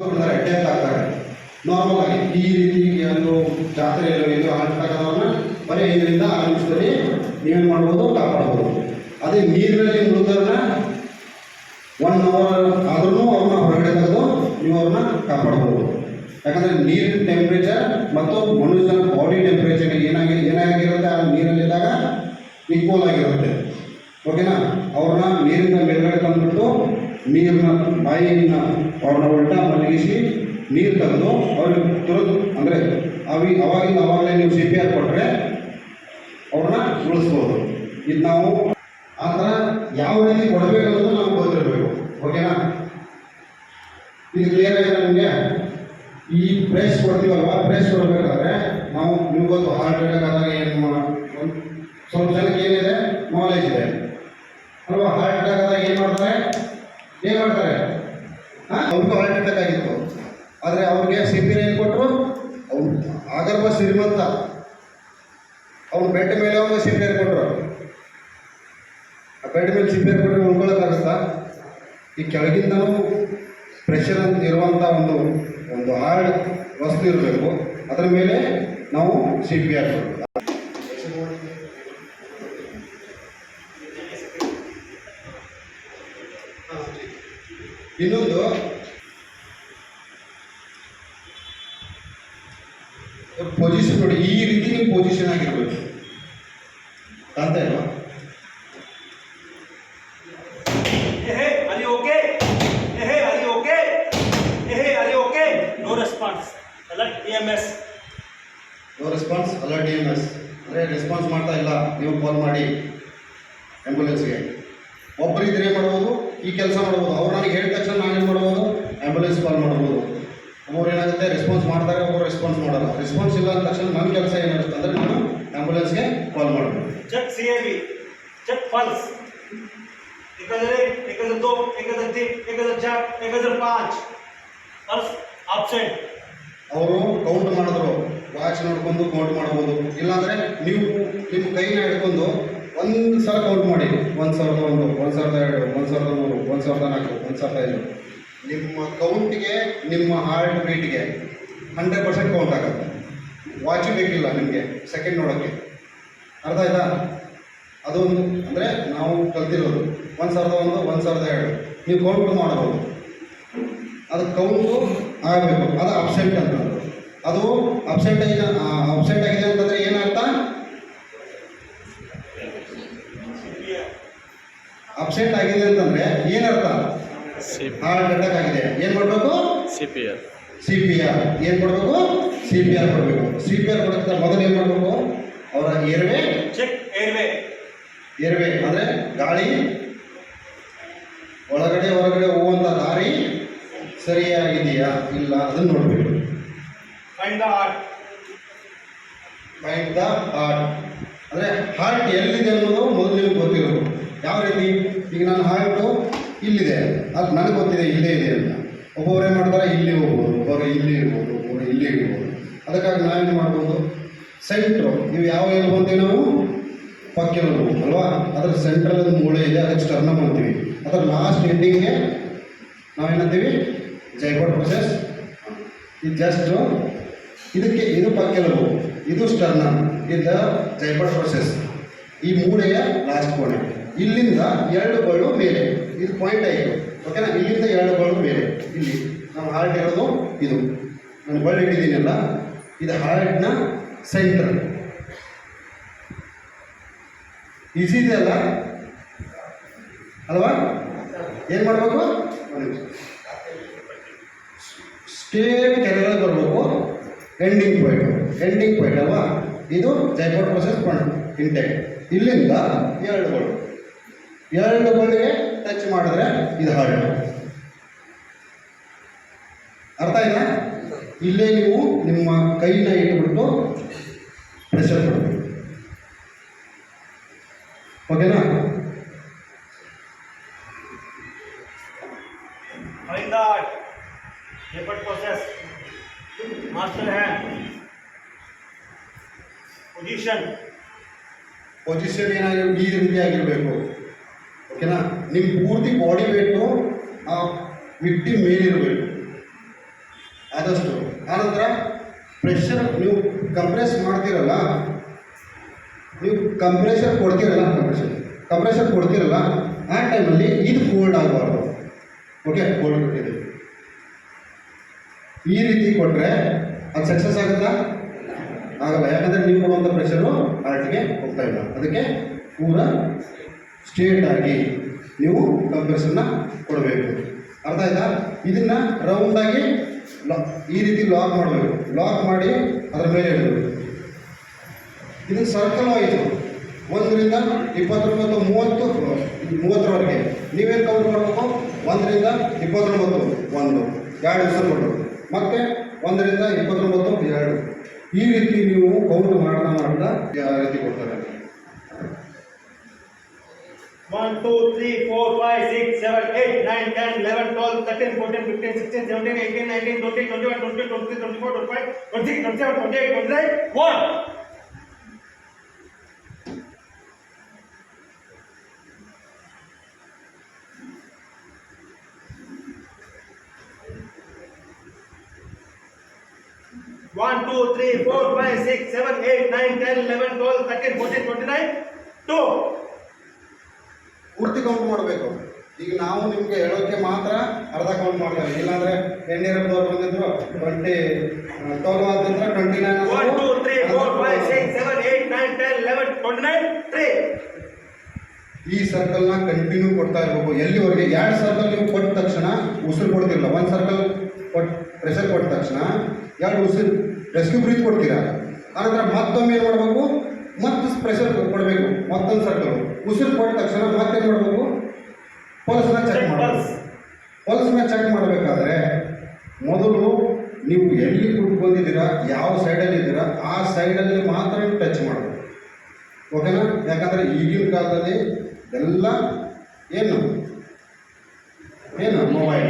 Death ಆಗ್ತಾರೆ normal ಆಗಿ ಈ ರೀತಿ ಒಂದು ಜಾತ್ರೆ ಇದು ಆದವ್ರನ್ನ ಬರೀ ಐದರಿಂದ ಆರು ನಿಮಿಷದಲ್ಲಿ ನೀವೇನು ಮಾಡ್ಬೋದು, ಕಾಪಾಡ್ಬೋದು. ಅದೇ ನೀರಿನಲ್ಲಿ ಮುಳುಗೋದನ್ನ ಒನ್ ಅವರ್ ಆದ್ರೂ ಅವ್ರನ್ನ ಹೊರಗಡೆ ತೆಗೆದು ನೀವು ಅವ್ರನ್ನ ಕಾಪಾಡ್ಬೋದು. ಯಾಕಂದರೆ ನೀರಿನ ಟೆಂಪ್ರೇಚರ್ ಮತ್ತು ಮನುಷ್ಯನ ಬಾಡಿ ಟೆಂಪ್ರೇಚರ್ ಏನಾಗಿ, ಏನಾಗಿರುತ್ತೆ, ಆ ನೀರಲ್ಲಿದ್ದಾಗ ಈಕ್ವಲ್ ಆಗಿರುತ್ತೆ. ಓಕೆನಾ ಅವ್ರನ್ನ ನೀರಿನ ಮೇಲ್ಗಡೆ ತಂದುಬಿಟ್ಟು ನೀರನ್ನ ಬಾಯಿನ ಅವ್ರನ್ನ ಉಲ್ಟಾ ಮಲಗಿಸಿ ನೀರು ತಂದು ಅವ್ರಿಗೆ ತುರಿದು, ಅಂದರೆ ಅವಿ ಅವಾಗಿಂದ ಅವಾಗಲೇ ನೀವು ಸಿ ಪಿ ಆರ್ ಕೊಟ್ಟರೆ ಅವ್ರನ್ನ ಉಳಿಸ್ಬೋದು. ಇದು ನಾವು ಆ ಥರ ಯಾವ ರೀತಿ ಕೊಡಬೇಕು ಅಂತ ನಾವು ಗೊತ್ತಿರಬೇಕು. ಓಕೆನಾ ಇದು ಕ್ಲಿಯರ್ ಆಗಿದೆ ನಮಗೆ? ಈ ಪ್ರೆಸ್ ಕೊಡ್ತೀವಲ್ವ? ಪ್ರೆಸ್ ಕೊಡಬೇಕಾದ್ರೆ ನಾವು ನೀವು ಹಾರ್ಟ್ ಅಟ್ಯಾಕ್ ಆದಾಗ ಏನು ಸ್ವಲ್ಪ ಜನಕ್ಕೆ ಏನಿದೆ? ನಾಲೆಜ್ ಇದೆ. ಅಲ್ವಾ? ಹಾರ್ಟ್ ಅಟ್ಯಾಕ್ ಆದಾಗ ಏನು ಮಾಡ್ತಾರೆ? ಏನು ಮಾಡ್ತಾರೆ? ಅವ್ರಿಗೂ ಆಗಿತ್ತು ಆದರೆ ಅವ್ರಿಗೆ ಸಿಪಿನ ಏನು ಕೊಟ್ಟರು ಅವ್ರು ಆಗರ್ಭ ಶ್ರೀಮಂತ? ಅವ್ನು ಬೆಡ್ ಮೇಲೆ ಅವ್ನು ಸಿಪಿಯರ್ ಕೊಟ್ಟರು ಆ ಬೆಡ್ ಮೇಲೆ ಸಿಪಿಯರ್ ಕೊಟ್ಟರೆ ಉಳ್ಕೊಳ್ಳೋಕ್ಕಾಗುತ್ತಾ ಈ ಕೆಳಗಿಂದನೂ ಪ್ರೆಷರ್ ಅಂತ ಇರುವಂಥ ಒಂದು ಒಂದು ಹಾರ್ಡ್ ವಸ್ತು ಇರಬೇಕು. ಅದರ ಮೇಲೆ ನಾವು ಸಿ ಪಿ ಆರ್ ಇನ್ನೊಂದು. ಪೊಸಿಷನ್ ನೋಡಿ ಈ ರೀತಿ ನೀವು ಪೊಸಿಷನ್ ಆಗಿರ್ಬೇಕು ಅಂತ ಇಲ್ವಾ? you okay? No response. Alert EMS. No response alert D M S ಅಂದರೆ ರೆಸ್ಪಾನ್ಸ್ ಮಾಡ್ತಾ ಇಲ್ಲ. ನೀವು ಕಾಲ್ ಮಾಡಿ ಆ್ಯಂಬುಲೆನ್ಸ್ಗೆ ಒಬ್ಬರು ಇದ್ರೆ ಏನು ಮಾಡ್ಬೋದು? ಈ ಕೆಲಸ ಮಾಡ್ಬೋದು. ಅವ್ರು ನನಗೆ ಹೇಳಿದ ತಕ್ಷಣ ನಾನೇನು ಮಾಡ್ಬೋದು? ಆ್ಯಂಬುಲೆನ್ಸ್ ಕಾಲ್ ಮಾಡ್ಬೋದು. ಅವ್ರು ಏನಾಗುತ್ತೆ? ರೆಸ್ಪಾನ್ಸ್ ಮಾಡ್ತಾರೆ ಅವರು ರೆಸ್ಪಾನ್ಸ್ ಮಾಡಲ್ಲ. ರೆಸ್ಪಾನ್ಸ್ ಇಲ್ಲ ಅಂದ ತಕ್ಷಣ ನನ್ನ ಕೆಲಸ ಏನಿರುತ್ತೆ ಅಂದರೆ ನಾನು ಆ್ಯಂಬುಲೆನ್ಸ್ಗೆ ಕಾಲ್ ಮಾಡ್ಬೋದು check C A B check pulse ಏಕಂದರೆ ಏಕಂದ್ರೆ ದೋ ಏಕಂದ್ರೆ ತಿ ಏಕಂದ್ರೆ ಅವರು ಕೌಂಟ್ ಮಾಡಿದ್ರು. ವಾಚ್ ನೋಡ್ಕೊಂಡು ಕೌಂಟ್ ಮಾಡ್ಬೋದು. ಇಲ್ಲಾಂದರೆ ನೀವು ನಿಮ್ಮ ಕೈನ ಹಿಡ್ಕೊಂಡು ಒಂದು ಸಲ ಕೌಂಟ್ ಮಾಡಿ. ಒಂದು ಸಾವಿರದ ಒಂದು ಒಂದು ಸಾವಿರದ ಎರಡು, ಒಂದು ಸಾವಿರದ ಮೂರು, ಒಂದು ಸಾವಿರದ ನಾಲ್ಕು, ಒಂದು ಸಾವಿರದ ಐದು. ನಿಮ್ಮ ಕೌಂಟಿಗೆ ನಿಮ್ಮ ಹಾರ್ಟ್ ಬೀಟ್ಗೆ ಹಂಡ್ರೆಡ್ ಪರ್ಸೆಂಟ್ ಕೌಂಟ್ ಆಗುತ್ತೆ. ವಾಚು ಬೇಕಿಲ್ಲ ನಿಮಗೆ ಸೆಕೆಂಡ್ ನೋಡೋಕ್ಕೆ. ಅರ್ಥ ಆಯ್ತಾ? ಅದೊಂದು ಅಂದರೆ ನಾವು ಕಲ್ತಿರೋದು. ಒಂದು ಸಾವಿರದ ಒಂದು ಒಂದು ಸಾವಿರದ ಎರಡು. ನೀವು ಕೌಂಟ್ ಮಾಡಬಹುದು. ಅದು ಕೌಂಟು ಆಗಬೇಕು. ಅದು ಅಬ್ಸೆಂಟ್ ಅಂತ. ಅದು ಅಬ್ಸೆಂಟ್ ಆಗಿದೆ ಅಬ್ಸೆಂಟ್ ಆಗಿದೆ ಅಂತಂದರೆ ಏನರ್ಥ CPR. ಅಬ್ಸೆಂಟ್ ಆಗಿದೆ ಅಂತಂದರೆ ಏನರ್ಥ? ಹಾರ್ಟ್ ಅಟ್ಯಾಕ್ ಆಗಿದೆ ಏನು ಮಾಡಬೇಕು C P R. C P R. ಏನು ಮಾಡಬೇಕು ಸಿ ಪಿ ಆರ್ ಕೊಡಬೇಕು. ಸಿ ಪಿ ಆರ್ ಕೊಡೋಕ್ಕೆ ಮೊದಲು ಏನು ಮಾಡಬೇಕು ಅವರ ಏರ್ವೆ? Check airway. ಏರ್ವೆ. ಅಂದರೆ ಗಾಳಿ ಒಳಗಡೆ ಹೊರಗಡೆ ಹೋಗುವಂಥ ದಾರಿ ಸರಿಯಾಗಿದೆಯಾ? ಇಲ್ಲ ಅದನ್ನು ನೋಡಬೇಕು. Find the heart find the heart ಅಂದರೆ ಹಾರ್ಟ್ ಎಲ್ಲಿದೆ ಅನ್ನೋದು ಮೊದಲು ನಿಮ್ಗೆ ಗೊತ್ತಿರೋದು ಯಾವ ರೀತಿ ಈಗ ನನ್ನ ಹಾರ್ಟು ಅದು ನನಗೆ ಗೊತ್ತಿದೆ, ಇಲ್ಲೇ ಇದೆ ಅಂತ. ಒಬ್ಬೊಬ್ಬರು ಮಾಡ್ತಾರೆ, ಇಲ್ಲಿ ಹೋಗ್ಬೋದು. ಒಬ್ಬರು ಇಲ್ಲಿ ಇರ್ಬೋದು ಒಬ್ಬರು ಇಲ್ಲಿ ಇರ್ಬೋದು. ಅದಕ್ಕಾಗಿ ನಾವೇನು ಮಾಡ್ಬೋದು? ಸೆಂಟ್ರು ನೀವು ಯಾವ ಎಲ್ಲಿ ಬಂತೀವಿ ನಾವು? ಪಕ್ಕೆಲವು ಅಲ್ವಾ? ಅದರ ಸೆಂಟ್ರಲ್ ಮೂಳೆ ಇದೆ, ಅದಕ್ಕೆ ಸ್ಟರ್ನಮ್ ಅಂತೀವಿ ಅದರ ಲಾಸ್ಟ್ ಎಂಡಿಂಗ್ಗೆ ನಾವೇನಂತೀವಿ? ಜೈಪಡ್ ಪ್ರೊಸೆಸ್ ಇದು ಜಸ್ಟ್ ಇದಕ್ಕೆ ಇದು ಪಕ್ಕೆಲವು ಇದು ಸ್ಟರ್ನಮ್ ಇದು ಜೈಪಡ್ ಪ್ರೊಸೆಸ್ ಈ ಮೂಳೆಯ ಲಾಸ್ಟ್ ಕೋಣೆ. ಇಲ್ಲಿಂದ ಎರಡು ಬಳ್ಳು ಮೇಲೆ, ಇದು ಪಾಯಿಂಟ್ ಆಯಿತು ಓಕೆನಾ ಇಲ್ಲಿಂದ ಎರಡು ಬಳ್ಳು ಬೇರೆ. ಇಲ್ಲಿ ನಮ್ಮ ಹಾರ್ಟ್ ಇರೋದು ಇದು. ನಾನು ಬಳ್ಳು ಇಟ್ಟಿದ್ದೀನಲ್ಲ ಇದು ಹಾರ್ಟ್ನ ಸೆಂಟರ್ ಇದೆ ಅಲ್ಲ? ಅಲ್ವಾ? ಏನು ಮಾಡಬೇಕು? ಸ್ಟೇಟ್ ಕೆಳಗಡೆ ಬರಬೇಕು. ಎಂಡಿಂಗ್ ಪಾಯಿಂಟ್ ಎಂಡಿಂಗ್ ಪಾಯಿಂಟ್ ಅಲ್ವಾ? ಇದು ಜೈಪೋಟ್ ಪ್ರೊಸೆಸ್ ಪಾಯಿಂಟ್ ಇಂಟೆಕ್ ಇಲ್ಲಿಂದ ಎರಡು ಗೋಳು ಎರಡು ಗೋಳಿಗೆ ಟಚ್ ಮಾಡಿದ್ರೆ ಇದು ಹಾರ್ಟ್ ಅರ್ಥ ಆಯ್ತಾ ಇಲ್ಲೇ ನೀವು ನಿಮ್ಮ ಕೈನ ಇಟ್ಬಿಟ್ಟು ಪ್ರೆಷರ್ ಕೊಡಬೇಕು ಓಕೆನಾ heart. Rapid process. Master position Position. Position ಏನಾಗಿ ಈ ರೀತಿ ಆಗಿರಬೇಕು ಓಕೆನಾ ನಿಮ್ಮ ಪೂರ್ತಿ ಬಾಡಿ ವೇಟು ಆ ವಿಕ್ಟಿಮ್ ಮೇಲಿರಬೇಕು ಆದಷ್ಟು. ಆನಂತರ ಪ್ರೆಷರ್ ನೀವು ಕಂಪ್ರೆಸ್ ಮಾಡ್ತೀರಲ್ಲ, ನೀವು ಕಂಪ್ರೆಷರ್ ಕೊಡ್ತೀರಲ್ಲ ಕಂಪ್ರೆಷರ್ ಕಂಪ್ರೆಷರ್ ಕೊಡ್ತೀರಲ್ಲ, ಆ ಟೈಮಲ್ಲಿ ಇದು ಫೋಲ್ಡ್ ಆಗಬಾರ್ದು. ಓಕೆ ಫೋಲ್ಡ್ ಕೊಟ್ಟಿದೆ. ಈ ರೀತಿ ಕೊಟ್ಟರೆ ಅದು ಸಕ್ಸಸ್ ಆಗುತ್ತಾ? ಆಗಲ್ಲ. ಯಾಕಂದರೆ ನೀವು ಕೊಡುವಂಥ ಪ್ರೆಷರು ಹಾರ್ಟಿಗೆ ಹೋಗ್ತಾ ಇಲ್ಲ. ಅದಕ್ಕೆ ಪೂರ ಸ್ಟ್ರೇಟ್ ನೀವು ಕಂಪ್ರೆಷನ್ನ ಕೊಡಬೇಕು. ಅರ್ಥ ಆಯ್ತಾ? ಇದನ್ನು ರೌಂಡಾಗಿ ಲಾ ಈ ರೀತಿ ಲಾಕ್ ಮಾಡಬೇಕು. ಲಾಕ್ ಮಾಡಿ ಅದರ ಮೇಲೆ ಇಡಬೇಕು. ಇದು ಸರ್ಕಲ್ ಆಯಿತು ಒಂದರಿಂದ ಇಪ್ಪತ್ತೊಂಬತ್ತು, ಮೂವತ್ತು ಮೂವತ್ತರವರೆಗೆ ನೀವೇನು ಕೌಂಟ್ ಮಾಡಬೇಕು. ಒಂದರಿಂದ ಇಪ್ಪತ್ತೊಂಬತ್ತು, ಒಂದು. ಎರಡು ದಿವಸ ಕೊಡಬೇಕು ಮತ್ತೆ ಒಂದರಿಂದ ಇಪ್ಪತ್ತೊಂಬತ್ತು, ಎರಡು. ಈ ರೀತಿ ನೀವು ಕೌಂಟ್ ಮಾಡ್ತಾ ಮಾಡ್ತಾ ಯಾವ ರೀತಿ ಕೊಡ್ತಾರೆ? 1, 2, 3, 4, 5, 6, 7, 8, 9, 10, 11, 12, 13, 14, 15, 16, 17, 18, 19, 20, 21, 22, 23, 24, 25, 26, 27, 28, 29, 1. One, two, three, four, five, six, seven, eight, nine, ten, eleven, twelve, thirteen, fourteen, twenty-nine, two. ಪೂರ್ತಿ ಕೌಂಟ್ ಮಾಡಬೇಕು. ಈಗ ನಾವು ನಿಮಗೆ ಹೇಳೋಕ್ಕೆ ಮಾತ್ರ ಅರ್ಧ ಕೌಂಟ್ ಮಾಡ್ತಾರೆ ಇಲ್ಲಾಂದ್ರೆ ಎಣ್ಣೀರಪ್ಪದವ್ರು ಬಂದಿದ್ರು ಟ್ವೆಂಟಿ ಟೋಲ್ ಆದ ನಂತರ ಟ್ವೆಂಟಿ ನೈನ್ twenty-nine, three. ಈ ಸರ್ಕಲ್ನ ಕಂಟಿನ್ಯೂ ಕೊಡ್ತಾ ಇರಬೇಕು. ಎಲ್ಲಿವರೆಗೆ? ಎರಡು ಸರ್ಕಲ್ ನೀವು ಕೊಟ್ಟ ತಕ್ಷಣ ಉಸಿರು ಕೊಡ್ತಿರಲ್ಲ ಒಂದು ಸರ್ಕಲ್ ಕೊಟ್ಟು ಪ್ರೆಷರ್ ಕೊಟ್ಟ ತಕ್ಷಣ ಎರಡು ಉಸಿರು ರೆಸ್ಕ್ಯೂ ಬ್ರೀತ್ ಕೊಡ್ತೀರಾ? ಆನಂತರ ಮತ್ತೊಮ್ಮೆ ಏನು ಮಾಡಬೇಕು? ಮತ್ತೆ ಪ್ರೆಷರ್ ಕೊಡಬೇಕು. ಮತ್ತೊಂದು ಸರ್ಕಲ್ ಉಸಿರು ಕೊಟ್ಟ ತಕ್ಷಣ ಮತ್ತೇನು ಮಾಡಬೇಕು ಪಲ್ಸ್ನ ಚೆಕ್ ಮಾಡಬೇಕು. ಪಲ್ಸ್ನ ಚೆಕ್ ಮಾಡಬೇಕಾದ್ರೆ ಮೊದಲು ನೀವು ಎಲ್ಲಿ ಕುತ್ಕೊಂಡಿದ್ದೀರಾ ಯಾವ ಸೈಡಲ್ಲಿ ಇದ್ದೀರಾ ಆ ಸೈಡಲ್ಲಿ ಮಾತ್ರ ಟಚ್ ಮಾಡಬೇಕು. ಓಕೆನಾ ಯಾಕಂದರೆ ಈಗಿನ ಕಾಲದಲ್ಲಿ ಎಲ್ಲ ಏನು? ಏನು? ಮೊಬೈಲ್